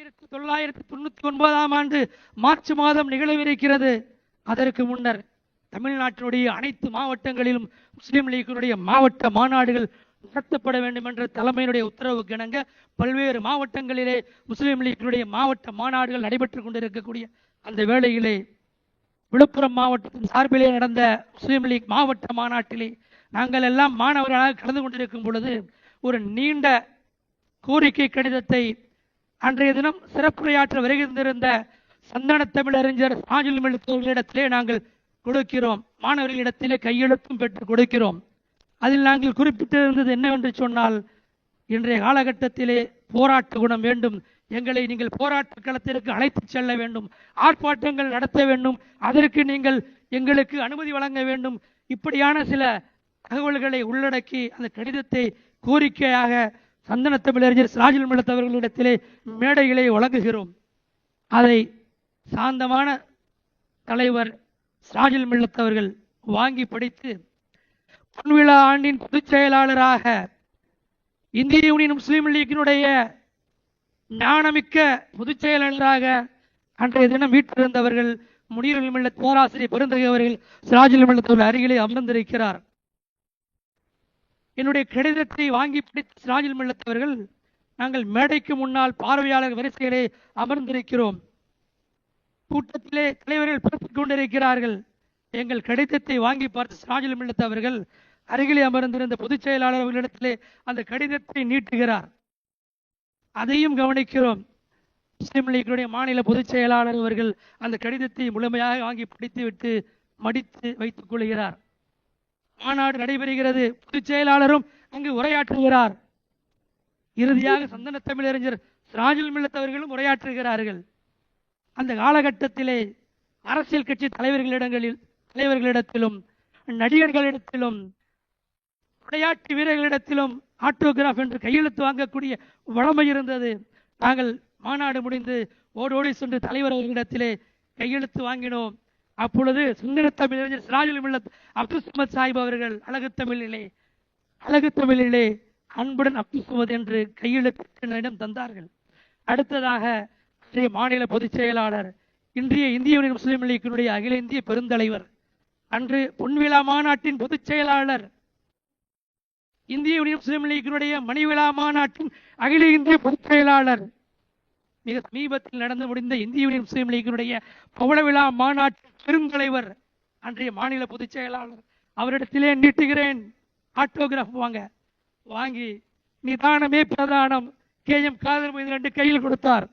ஆயிரத்தி தொள்ளாயிரத்தி தொண்ணூத்தி ஒன்பதாம் ஆண்டு மார்ச் மாதம் நிகழவிருக்கிறது. அதற்கு முன்னர் தமிழ்நாட்டினுடைய அனைத்து மாவட்டங்களிலும் முஸ்லிம் லீக்கினுடைய மாவட்ட மாநாடுகள் நடத்தப்பட வேண்டும் என்ற தலைமையினுடைய உத்தரவுக்கு இணங்க பல்வேறு மாவட்டங்களிலே முஸ்லீம் லீக்கினுடைய மாவட்ட மாநாடுகள் நடைபெற்றுக் கொண்டிருக்கக்கூடிய அந்த வேளையிலே விழுப்புரம் மாவட்டத்தின் சார்பிலே நடந்த முஸ்லீம் லீக் மாவட்ட மாநாட்டிலே நாங்கள் எல்லாம் மாணவர்களாக கலந்து கொண்டிருக்கும் பொழுது ஒரு நீண்ட கோரிக்கை கடிதத்தை அன்றைய தினம் சிறப்புரையாற்ற வருகின்றிருந்த சந்தன தமிழறிஞர் சாஜில் தோழர்களிடத்திலே நாங்கள் கொடுக்கிறோம். மாணவர்களிடத்திலே கையெழுத்தும் பெற்று கொடுக்கிறோம். அதில் நாங்கள் குறிப்பிட்டிருந்தது என்னவென்று சொன்னால் இன்றைய காலகட்டத்திலே போராட்ட குணம் வேண்டும். எங்களை நீங்கள் போராட்ட களத்திற்கு அழைத்துச் செல்ல வேண்டும். ஆர்ப்பாட்டங்கள் நடத்த வேண்டும். அதற்கு நீங்கள் எங்களுக்கு அனுமதி வழங்க வேண்டும். இப்படியான சில தகவல்களை உள்ளடக்கி அந்த கடிதத்தை கோரிக்கையாக சந்தன தமிழறிஞர் சிராஜில் மிளத்தவர்களிடத்திலே மேடைகளை வழங்குகிறோம். அதை சாந்தமான தலைவர் சிராஜில் மில்லத்தவர்கள் வாங்கி படித்து பொன்விழா ஆண்டின் பொதுச் செயலாளராக இந்திய யூனியன் முஸ்லீம் லீக்கினுடைய ஞானமிக்க பொதுச் செயலாளராக அன்றைய தினம் வீட்டிருந்தவர்கள் முனீரில் மில்ல பேராசிரியர் பெருந்தகை அவர்கள் சிராஜில் மில்லத்தவர்கள் அருகிலே அமர்ந்திருக்கிறார். என்னுடைய கடிதத்தை வாங்கி பிடித்த சிராஜில் மில்லத்தவர்கள் நாங்கள் மேடைக்கு முன்னால் பார்வையாளர் வரிசையிலே அமர்ந்திருக்கிறோம். கூட்டத்திலே தலைவர்கள் பேசிக் கொண்டிருக்கிறார்கள். எங்கள் கடிதத்தை வாங்கி பார்த்து சிராஜில் மில்லத் அவர்கள் அருகிலே அமர்ந்திருந்த பொதுச் செயலாளர் அவர்களிடத்திலே அந்த கடிதத்தை நீட்டுகிறார். அதையும் கவனிக்கிறோம். முஸ்லீம் லீக்கினுடைய மாநில பொதுச் செயலாளர் அவர்கள் அந்த கடிதத்தை முழுமையாக வாங்கி படித்துவிட்டு மடித்து வைத்துக் கொள்கிறார். மாநாடு நடைபெறுகிறது. பொதுச் செயலாளரும் அங்கு உரையாற்றுகிறார். இறுதியாக சந்தன தமிழறிஞர் சிராஜுல் மில்லத் அவர்களும் உரையாற்றுகிறார்கள். அந்த காலகட்டத்திலே அரசியல் கட்சி தலைவர்களிடங்களில் தலைவர்களிடத்திலும் நடிகர்களிடத்திலும் விளையாட்டு வீரர்களிடத்திலும் ஆட்டோகிராஃப் என்று கையெழுத்து வாங்கக்கூடிய வளமை இருந்தது. நாங்கள் மாநாடு முடிந்து ஓடோடி சென்று தலைவர் அவர்களிடத்திலே கையெழுத்து வாங்கினோம். அப்பொழுது சுந்தர தமிழறிஞர் சிராஜுல் மில்லத் அப்துல் சாஹிப் அவர்கள் அழகு தமிழிலே அழகு தமிழிலே அன்புடன் அப்துல் என்று கையெழுத்து என்னிடம் தந்தார்கள். அடுத்ததாக இன்றைய மாநில பொதுச் செயலாளர் இன்றைய இந்திய முஸ்லீம் லீக்கினுடைய அகில இந்திய பெருந்தலைவர் அன்று பொன்விழா மாநாட்டின் பொதுச் செயலாளர் இந்திய முஸ்லீம் லீக்கினுடைய மணிவிழா மாநாட்டின் அகில இந்திய பொதுச் செயலாளர் மிக சமீபத்தில் நடந்து முடிந்த இந்திய யூனியன் முஸ்லீம் லீகினுடைய பவள விழா மாநாட்டு பெருந்தலைவர் அன்றைய மாநில பொதுச் செயலாளர் அவரிடத்திலே நீட்டுகிறேன். ஆட்டோகிராஃப் வாங்க. வாங்கி நிதானமே பிரதானம். கே. எம். காதல் மீது ரெண்டு கையில் கொடுத்தார்.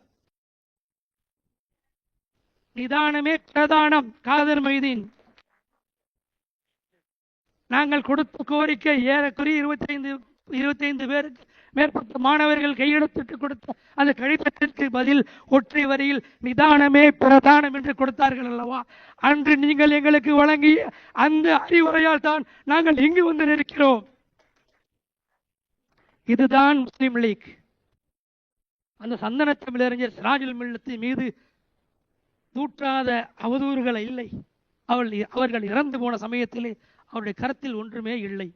நிதானமே பிரதானம் காதர் மைதீன் நாங்கள் கொடுத்த கோரிக்கை ஏறக்குறைய இருபத்தைந்து இருபத்தைந்து பேருக்கு மேற்பட்ட மாணவர்கள் கையெழுத்திட்டு கொடுத்த அந்த கடிதத்திற்கு பதில் ஒற்றை வரியில் நிதானமே பிரதானம் என்று கொடுத்தார்கள் அல்லவா? அன்று நீங்கள் எங்களுக்கு வழங்கிய அந்த அறிவுரையால் தான் நாங்கள் இங்கு வந்து நிற்கிறோம். இதுதான் முஸ்லிம் லீக். அந்த சந்தன தமிழறிஞர் சிராஜுல் மில்லத்தின் மீது தூற்றாத அவதூறுகளை இல்லை. அவள் அவர்கள் இறந்து போன சமயத்திலே அவருடைய கருத்தில் ஒன்றுமே இல்லை.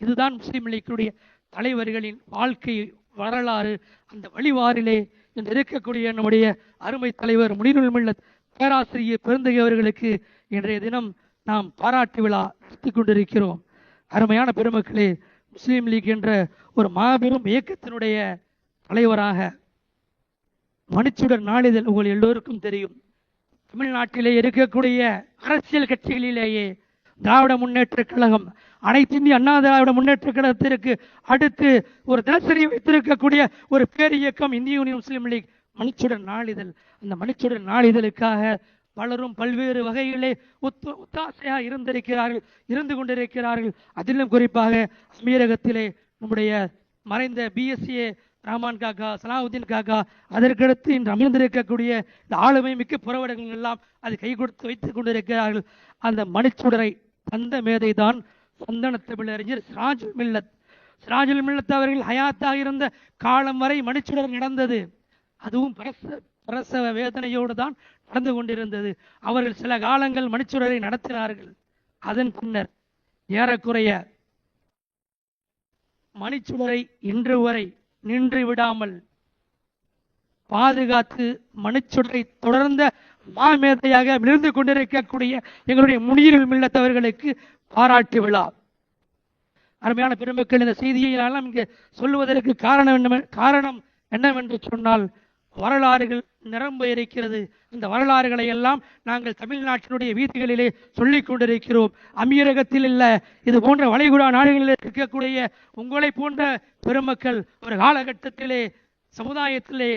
இதுதான் முஸ்லிம் லீக்கினுடைய தலைவர்களின் வாழ்க்கை வரலாறு அந்த வழிவாரிலே இன்று இருக்கக்கூடிய நம்முடைய அருமை தலைவர் முனிருல் பேராசிரியர் பெருந்தகை அவர்களுக்கு இன்றைய தினம் நாம் பாராட்டு விழா நடத்தி கொண்டிருக்கிறோம். அருமையான பெருமக்களே முஸ்லீம் லீக் என்ற ஒரு மாபெரும் இயக்கத்தினுடைய தலைவராக மணிச்சுடர் நாளிதழ் உங்கள் எல்லோருக்கும் தெரியும். தமிழ்நாட்டிலே இருக்கக்கூடிய அரசியல் கட்சிகளிலேயே திராவிட முன்னேற்ற கழகம் அனைத்து இந்திய அண்ணா திராவிட முன்னேற்ற கழகத்திற்கு அடுத்து ஒரு தினசரி வைத்திருக்கக்கூடிய ஒரு பேர் இயக்கம் இந்திய யூனியன் முஸ்லீம் லீக் மணிச்சுடர் நாளிதழ். அந்த மணிச்சுடர் நாளிதழுக்காக பலரும் பல்வேறு வகையிலே ஒத்து ஒத்தாசையாக இருந்திருக்கிறார்கள் இருந்து கொண்டிருக்கிறார்கள். அதிலும் குறிப்பாக அமீரகத்திலே நம்முடைய மறைந்த பிஎஸ்சிஏ ரஹ்மான் காக்கா சலாவுதீன் காக்கா அதற்கடுத்து இன்று அமர்ந்திருக்கக்கூடிய இந்த ஆளுமை மிக்க புறவடங்கள் எல்லாம் அது கை கொடுத்து வைத்துக் கொண்டிருக்கிறார்கள். அந்த மணிச்சுடரை தந்த மேதை தான் சந்தன தமிழறிஞர் சிராஜுல் மில்லத். சிராஜுல் மில்லத் அவர்கள் ஹயாத்தாக இருந்த காலம் வரை மணிச்சுடர் நடந்தது. அதுவும் பிரச பிரசவ வேதனையோடு தான் நடந்து கொண்டிருந்தது. அவர்கள் சில காலங்கள் மணிச்சுடரை நடத்தினார்கள். அதன் பின்னர் ஏறக்குறைய மணிச்சுடரை இன்று வரை நின்று விடாமல் பாதுகாத்து மனுச்சுடரை தொடர்ந்த மாமேதையாக மிளிர்ந்து கொண்டிருக்கக்கூடிய எங்களுடைய முனியில் இல்லத்தவர்களுக்கு பாராட்டு விழா. அருமையான பெருமக்கள் இந்த செய்தியை எல்லாம் இங்கே சொல்லுவதற்கு காரணம் என்ன காரணம் என்னவென்று சொன்னால் வரலாறுகள் நிரம்ப இருக்கிறது. இந்த வரலாறுகளை எல்லாம் நாங்கள் தமிழ்நாட்டினுடைய வீதிகளிலே சொல்லிக் கொண்டிருக்கிறோம். அமீரகத்தில் இல்லை இது போன்ற வளைகுடா நாடுகளில் இருக்கக்கூடிய உங்களை போன்ற பெருமக்கள் ஒரு காலகட்டத்திலே சமுதாயத்திலே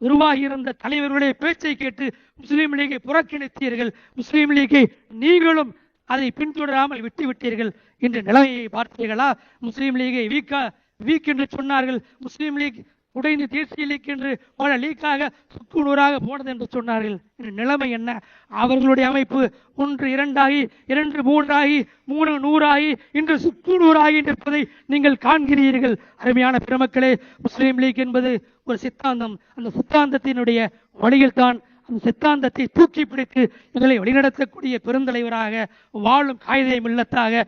உருவாகியிருந்த தலைவர்களுடைய பேச்சை கேட்டு முஸ்லீம் லீகை புறக்கணித்தீர்கள். முஸ்லீம் லீகை நீங்களும் அதை பின்தொடராமல் விட்டு விட்டீர்கள் என்ற நிலைமையை பார்த்தீர்களா? முஸ்லீம் லீகை வீக்கா வீக் என்று சொன்னார்கள். முஸ்லீம் லீக் உடைந்து தேசிய லீக் என்று பல லீக்காக சுக்குநூறாக போனது என்று சொன்னார்கள். இந்த நிலைமை என்ன? அவர்களுடைய அமைப்பு ஒன்று இரண்டாகி இரண்டு மூன்றாகி மூணு நூறாகி இன்று சுக்குநூறாகி நிற்பதை நீங்கள் காண்கிறீர்கள். அருமையான பெருமக்களே முஸ்லீம் லீக் என்பது ஒரு சித்தாந்தம். அந்த சித்தாந்தத்தினுடைய வழியில்தான் அந்த சித்தாந்தத்தை தூக்கி பிடித்து எங்களை வழிநடத்தக்கூடிய பெருந்தலைவராக வாழும் காயிதே மில்லத்தாக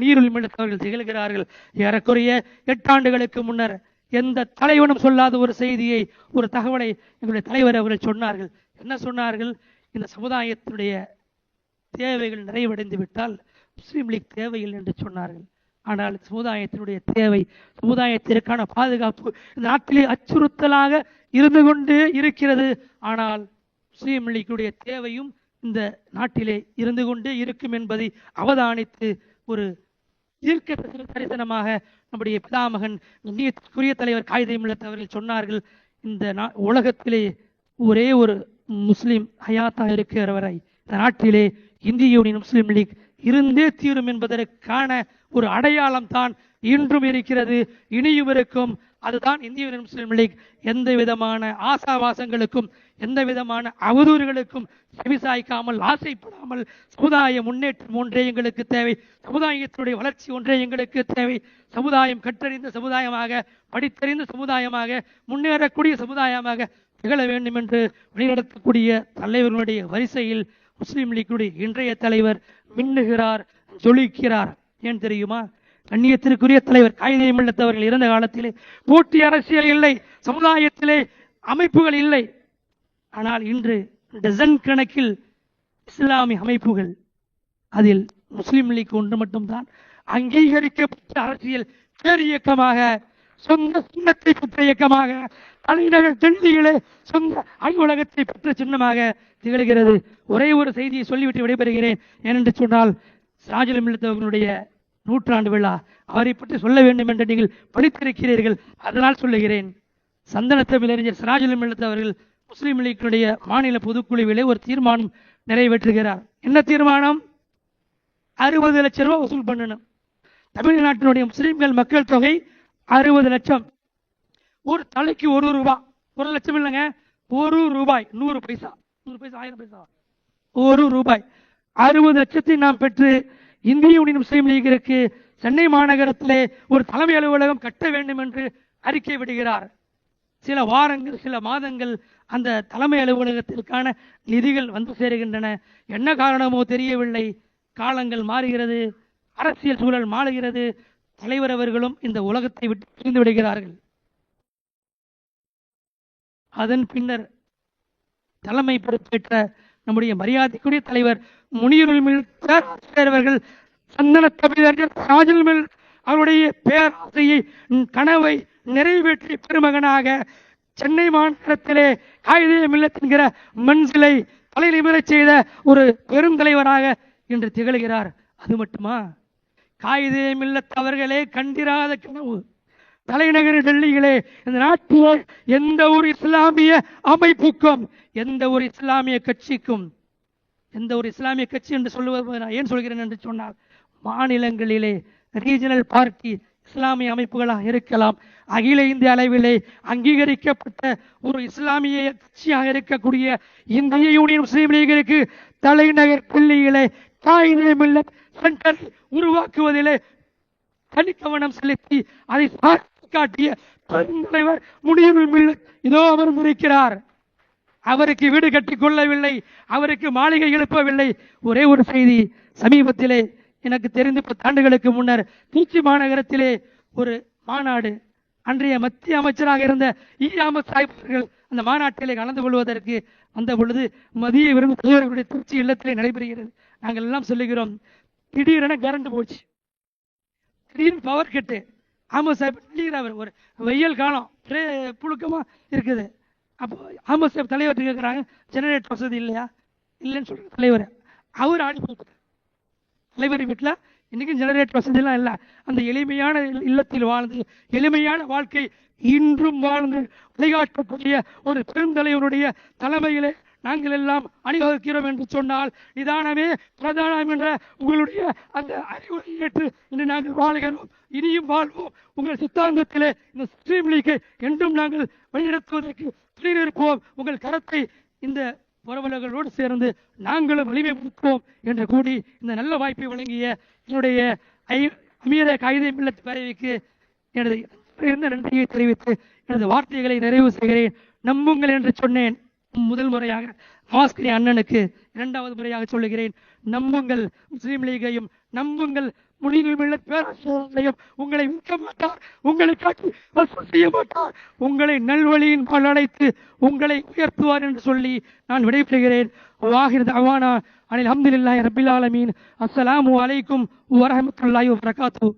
நீருள் மில்லத்தவர்கள் திகழ்கிறார்கள். ஏறக்குறைய எட்டாண்டுகளுக்கு முன்னர் எந்த தலைவனும் சொல்லாத ஒரு செய்தியை ஒரு தகவலை எங்களுடைய தலைவர் அவர்கள் சொன்னார்கள். என்ன சொன்னார்கள்? இந்த சமுதாயத்தினுடைய தேவைகள் நிறைவடைந்து விட்டால் முஸ்லீம் லீக் தேவையில்லை என்று சொன்னார்கள். ஆனால் சமுதாயத்தினுடைய தேவை சமுதாயத்திற்கான பாதுகாப்பு இந்த நாட்டிலே அச்சுறுத்தலாக இருந்து கொண்டே இருக்கிறது. ஆனால் முஸ்லீம் லீக்குடைய தேவையும் இந்த நாட்டிலே இருந்து கொண்டே இருக்கும் என்பதை அவதானித்து ஒரு தீர்க்க தரிசனமாக நம்முடைய பிதாமகன் நீதிக்குரிய தலைவர் காகிதம் அவர்கள் சொன்னார்கள் இந்த நா- உலகத்திலே ஒரே ஒரு முஸ்லீம் ஹயாத்தா இருக்கிறவரை இந்த நாட்டிலே இந்திய யூனியன் முஸ்லீம் லீக் இருந்தே தீரும் என்பதற்கான ஒரு அடையாளம் தான் இன்றும் இருக்கிறது இனியும் இருக்கும். அதுதான் இந்திய முஸ்லீம் லீக். எந்த விதமான ஆசாவாசங்களுக்கும் எந்த விதமான அவதூறுகளுக்கும் செவிசாய்க்காமல் ஆசைப்படாமல் சமுதாய முன்னேற்றம் ஒன்றே எங்களுக்கு தேவை. சமுதாயத்தினுடைய வளர்ச்சி ஒன்றே எங்களுக்கு தேவை. சமுதாயம் கற்றறிந்த சமுதாயமாக படித்தறிந்த சமுதாயமாக முன்னேறக்கூடிய சமுதாயமாக திகழ வேண்டும் என்று வழிநடத்தக்கூடிய தலைவர்களுடைய வரிசையில் முஸ்லீம் லீக்குடைய இன்றைய தலைவர் மின்னுகிறார் ஜொலிக்கிறார். ஏன் தெரியுமா? கண்ணியத்திற்குரிய தலைவர் காயிதே மில்லத்தவர்கள் இருந்த காலத்திலே போட்டி அரசியல் இல்லை சமுதாயத்திலே அமைப்புகள் இல்லை. ஆனால் இன்று டசன் கணக்கில் இஸ்லாமிய அமைப்புகள் அதில் முஸ்லீம் லீக் ஒன்று மட்டும்தான் அங்கீகரிக்கப்பட்ட அரசியல் பேர் இயக்கமாக சொந்த சின்னத்தை பெற்ற இயக்கமாக தலைநகர் டெல்லியிலே சொந்த அலுவலகத்தை பெற்ற சின்னமாக திகழ்கிறது. ஒரே ஒரு செய்தியை சொல்லிவிட்டு விடைபெறுகிறேன். ஏனென்று சொன்னால் சிராஜுல் நூற்றாண்டு விழா. அவரை பற்றி சொல்ல வேண்டும் என்று நீங்கள் படித்திருக்கிறீர்கள் அதனால் சொல்லுகிறேன். சந்தனத்தமிழ் அறிஞர் சிராஜுல் மில்லத் அவர்கள் முஸ்லீம் லீக்கினுடைய மாநில பொதுக்குழுவிலே ஒரு தீர்மானம் நிறைவேற்றுகிறார். என்ன தீர்மானம்? அறுபது லட்சம் ரூபாய் வசூல் பண்ணணும். தமிழ்நாட்டினுடைய முஸ்லீம்கள் மக்கள் தொகை அறுபது லட்சம். ஒரு தலைக்கு ஒரு ரூபாய் ஒரு லட்சம் இல்லைங்க. ஒரு ரூபாய். நூறு பைசா. நூறு பைசா ஆயிரம் பைசா. ஒரு ரூபாய். அறுபது லட்சத்தை நாம் பெற்று இந்திய யூனியன் முஸ்லீம் லீகிற்கு சென்னை மாநகரத்திலே ஒரு தலைமை அலுவலகம் கட்ட வேண்டும் என்று அறிக்கை விடுகிறார். சில வாரங்கள் சில மாதங்கள் அந்த தலைமை அலுவலகத்திற்கான நிதிகள் வந்து சேருகின்றன. என்ன காரணமோ தெரியவில்லை. காலங்கள் மாறுகிறது. அரசியல் சூழல் மாறுகிறது. தலைவர் அவர்களும் இந்த உலகத்தை விட்டு பிரிந்து விடுகிறார்கள். அதன் பின்னர் தலைமை பொறுப்பேற்ற நம்முடைய மரியாதைக்குரிய தலைவர் முனியுரில் அவர்கள் சந்தன தமிழர்கள் ராஜல்மில் அவருடைய பேராசையை கனவை நிறைவேற்றி பெருமகனாக சென்னை மாநகரத்திலே காயிதே மில்லத் என்கிற மண்சிலை தலை நிமிரச் செய்த ஒரு பெருந்தலைவராக இன்று திகழ்கிறார். அது மட்டுமா? காயிதே மில்லத் அவர்களே கண்டிராத கனவு. தலைநகர் டெல்லியிலே இந்த நாட்டிலே எந்த ஒரு இஸ்லாமிய அமைப்புக்கும் எந்த ஒரு இஸ்லாமிய கட்சிக்கும் எந்த ஒரு இஸ்லாமிய கட்சி என்று சொல்லுவது நான் ஏன் சொல்கிறேன் என்று சொன்னால் மாநிலங்களிலே ரீஜனல் பார்ட்டி இஸ்லாமிய அமைப்புகளாக இருக்கலாம். அகில இந்திய அளவிலே அங்கீகரிக்கப்பட்ட ஒரு இஸ்லாமிய கட்சியாக இருக்கக்கூடிய இந்திய யூனியன் முஸ்லீம் லீகிற்கு தலைநகர் பள்ளியிலே காயிதே சென்டர் உருவாக்குவதிலே தனிக்கவனம் செலுத்தி அதை சாட்சி காட்டிய தலைவர் முனியுரில் இதோ இதோ முறைக்கிறார். அவருக்கு வீடு கட்டிக் கொள்ளவில்லை அவருக்கு மாளிகை எழுப்பவில்லை. ஒரே ஒரு செய்தி சமீபத்திலே எனக்கு தெரிந்து பத்து ஆண்டுகளுக்கு முன்னர் திருச்சி மாநகரத்திலே ஒரு மாநாடு அன்றைய மத்திய அமைச்சராக இருந்த இ. அஹமத் சாஹிப் அவர்கள் அந்த மாநாட்டிலே கலந்து கொள்வதற்கு வந்த பொழுது மதிய விரும்பு தலைவர்களுடைய திருச்சி இல்லத்திலே நடைபெறுகிறது. நாங்கள் எல்லாம் சொல்லுகிறோம் திடீரென கரண்ட் போச்சு. திடீர்னு பவர் கட்டு ஆமாம் சாஹிப் திடீர் அவர் ஒரு வெயில் காலம் புழுக்கமாக இருக்குது. அப்போ ஆமாம் சாஹிப் தலைவர் கேட்குறாங்க ஜெனரேட்டர் வசதி இல்லையா? இல்லைன்னு சொல்கிற தலைவர். அவர் ஆடி போயிட்டார் தலைவர் வீட்டில் இன்றைக்கும் ஜெனரேட்டர் வசதியெல்லாம் இல்லை. அந்த எளிமையான இல்லத்தில் வாழ்ந்து எளிமையான வாழ்க்கை இன்றும் வாழ்ந்து வழிகாட்டக்கூடிய ஒரு பெருந்தலைவருடைய தலைமையிலே நாங்கள் எல்லாம் அணிவகுக்கிறோம் என்று சொன்னால் நிதானமே பிரதானம் என்ற உங்களுடைய அந்த அறிவுரை ஏற்று இன்று நாங்கள் வாழ்கிறோம். இனியும் வாழ்வோம். உங்கள் சித்தாந்தத்திலே இந்த ஸ்ட்ரீம் லீக்கை என்றும் நாங்கள் வழிநடத்துவதற்கு துணி நிற்போம் உங்கள் கரத்தை இந்த புறவலர்களோடு சேர்ந்து நாங்களும் வலிமைப்படுத்துவோம் என்று கூடி இந்த நல்ல வாய்ப்பை வழங்கிய என்னுடைய ஐ- அமீர காகித மில்லத் பேரவைக்கு எனது நன்றியை தெரிவித்து எனது வார்த்தைகளை நிறைவு செய்கிறேன். நம்புங்கள் என்று சொன்னேன். முதல் முறையாக ஆஸ்கிரிய அண்ணனுக்கு இரண்டாவது முறையாக சொல்லுகிறேன் நம்புங்கள் முஸ்லீம் லீகையும் நம்புங்கள் முடிவில் பேராசிரியர்களையும் உங்களை விற்க மாட்டார் உங்களை காட்டி வசூல் செய்ய மாட்டார் உங்களை நல்வழியின் பால் அழைத்து உங்களை உயர்த்துவார் என்று சொல்லி நான் விடைபெறுகிறேன். வாஹிர் அவானா அனில் அஹமதுல்லாஹி ரபில் ஆலமீன். அஸ்ஸலாமு அலைக்கும் வரஹ்மத்துல்லாஹி வரகாத்து